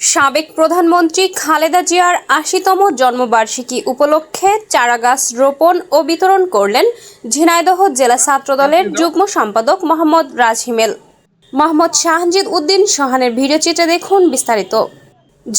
সাবেক প্রধানমন্ত্রী খালেদা জিয়ার আশিতম জন্মবার্ষিকী উপলক্ষে চারাগাছ রোপণ ও বিতরণ করলেন ঝিনাইদহ জেলা ছাত্রদলের যুগ্ম সম্পাদক মোহাম্মদ রাজহিমেল মোহাম্মদ শাহজিদ উদ্দিন সোহানের ভিডিওচিত্রে দেখুন বিস্তারিত।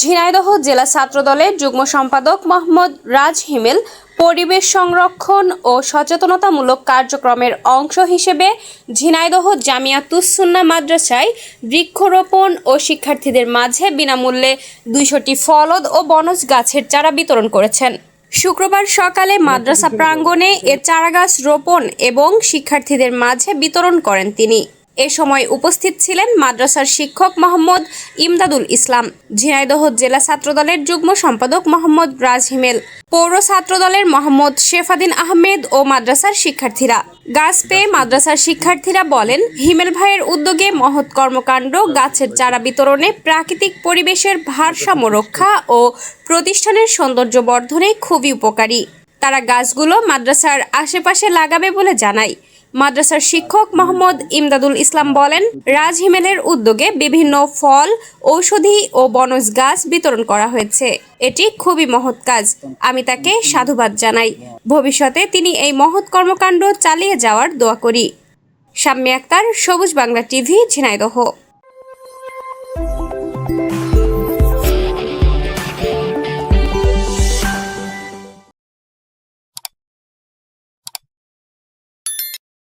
ঝিনাইদহ জেলা ছাত্রদলের যুগ্ম সম্পাদক মোহাম্মদ রাজ হিমেল পরিবেশ সংরক্ষণ ও সচেতনতামূলক কার্যক্রমের অংশ হিসেবে ঝিনাইদহ জামিয়া জামিয়াতুসুন্না মাদ্রাসায় বৃক্ষরোপণ ও শিক্ষার্থীদের মাঝে বিনামূল্যে দুইশোটি ফলদ ও বনজ গাছের চারা বিতরণ করেছেন। শুক্রবার সকালে মাদ্রাসা প্রাঙ্গণে এ চারাগাছ রোপণ এবং শিক্ষার্থীদের মাঝে বিতরণ করেন তিনি। এ সময় উপস্থিত ছিলেন মাদ্রাসার শিক্ষক মোহাম্মদ ইমদাদুল ইসলাম, ঝিনাইদহ জেলা ছাত্রদলের যুগ্ম সম্পাদক মোহাম্মদ রাজ হিমেল, পৌর ছাত্রদলের মোহাম্মদ শেফাদিন আহমেদ ও মাদ্রাসার শিক্ষার্থীরা। গাছ পেয়ে মাদ্রাসার শিক্ষার্থীরা বলেন, হিমেল ভাইয়ের উদ্যোগে মহৎ কর্মকাণ্ড, গাছের চারা বিতরণে প্রাকৃতিক পরিবেশের ভারসাম্য রক্ষা ও প্রতিষ্ঠানের সৌন্দর্য বর্ধনে খুবই উপকারী। তারা গাছগুলো মাদ্রাসার আশেপাশে লাগাবে বলে জানায়। মাদ্রাসার শিক্ষক মোহাম্মদ ইমদাদুল ইসলাম বলেন, রাজ হিমেলের উদ্যোগে বিভিন্ন ফল, ঔষধি ও বনজ গাছ বিতরণ করা হয়েছে। এটি খুবই মহৎ কাজ। আমি তাকে সাধুবাদ জানাই। ভবিষ্যতে তিনি এই মহৎ কর্মকাণ্ড চালিয়ে যাওয়ার দোয়া করি। শাম্মী আক্তার, সবুজ বাংলা টিভি, ঝিনাইদহ।